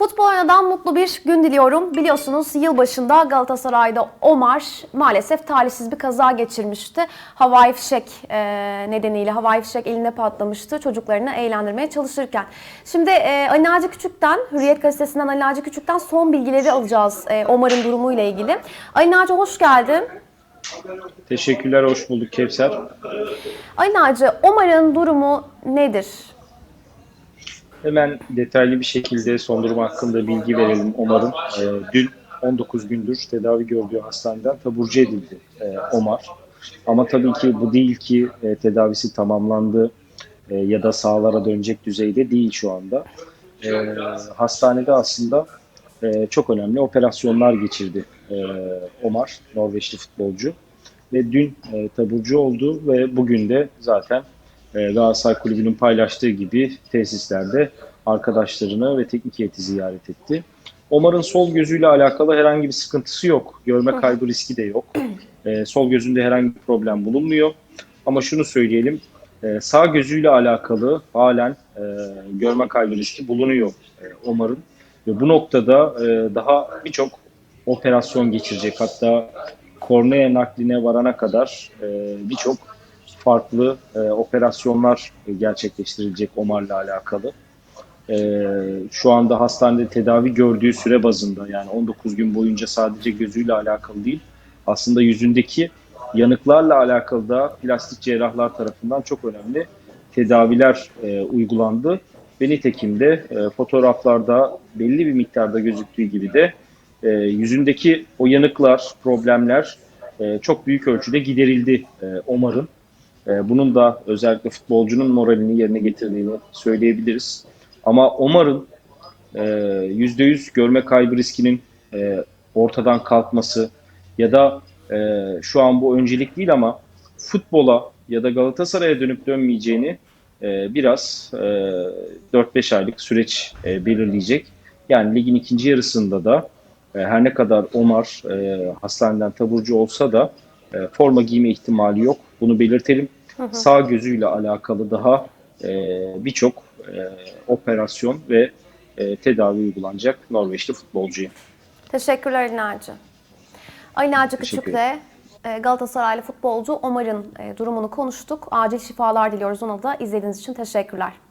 Futbol oynadan mutlu bir gün diliyorum. Biliyorsunuz yılbaşında Galatasaray'da Omar maalesef talihsiz bir kaza geçirmişti. Havai fişek e, nedeniyle havai fişek eline patlamıştı çocuklarını eğlendirmeye çalışırken. Şimdi e, Ali Naci Küçük'ten, Hürriyet Gazetesi'nden Ali Naci Küçük'ten son bilgileri alacağız e, Omar'ın durumuyla ilgili. Ali Naci hoş geldin. Teşekkürler, hoş bulduk Kevser. Ali Naci, Omar'ın durumu nedir? Hemen detaylı bir şekilde son durum hakkında bilgi verelim Omar'ın. Ee, dün 19 gündür tedavi gördüğü hastaneden taburcu edildi e, Omar. Ama tabii ki bu değil ki e, tedavisi tamamlandı e, ya da sahalara dönecek düzeyde değil şu anda. E, hastanede aslında e, çok önemli operasyonlar geçirdi e, Omar, Norveçli futbolcu. Ve dün e, taburcu oldu ve bugün de zaten e, Galatasaray Kulübü'nün paylaştığı gibi tesislerde arkadaşlarını ve teknik heyeti ziyaret etti. Omar'ın sol gözüyle alakalı herhangi bir sıkıntısı yok. Görme kaybı riski de yok. E, sol gözünde herhangi bir problem bulunmuyor. Ama şunu söyleyelim, e, sağ gözüyle alakalı halen e, görme kaybı riski bulunuyor e, Omar'ın. Ve bu noktada e, daha birçok operasyon geçirecek. Hatta kornea nakline varana kadar e, birçok farklı e, operasyonlar gerçekleştirilecek Omar'la alakalı. E, şu anda hastanede tedavi gördüğü süre bazında yani 19 gün boyunca sadece gözüyle alakalı değil, aslında yüzündeki yanıklarla alakalı da plastik cerrahlar tarafından çok önemli tedaviler e, uygulandı. Ve nitekim de e, fotoğraflarda belli bir miktarda gözüktüğü gibi de e, yüzündeki o yanıklar, problemler e, çok büyük ölçüde giderildi e, Omar'ın. E, bunun da özellikle futbolcunun moralini yerine getirdiğini söyleyebiliriz. Ama Omar'ın e, %100 görme kaybı riskinin e, ortadan kalkması ya da e, şu an bu öncelik değil ama futbola ya da Galatasaray'a dönüp dönmeyeceğini e, biraz e, 4-5 aylık süreç e, belirleyecek. Yani ligin ikinci yarısında da e, her ne kadar Omar e, hastaneden taburcu olsa da e, forma giyme ihtimali yok. Bunu belirtelim. Sağ gözüyle alakalı daha e, birçok e, operasyon ve e, tedavi uygulanacak Norveçli futbolcuya. Teşekkürler Naci Teşekkür Küçük'le e, Galatasaraylı futbolcu Omar'ın e, durumunu konuştuk. Acil şifalar diliyoruz ona da. İzlediğiniz için teşekkürler.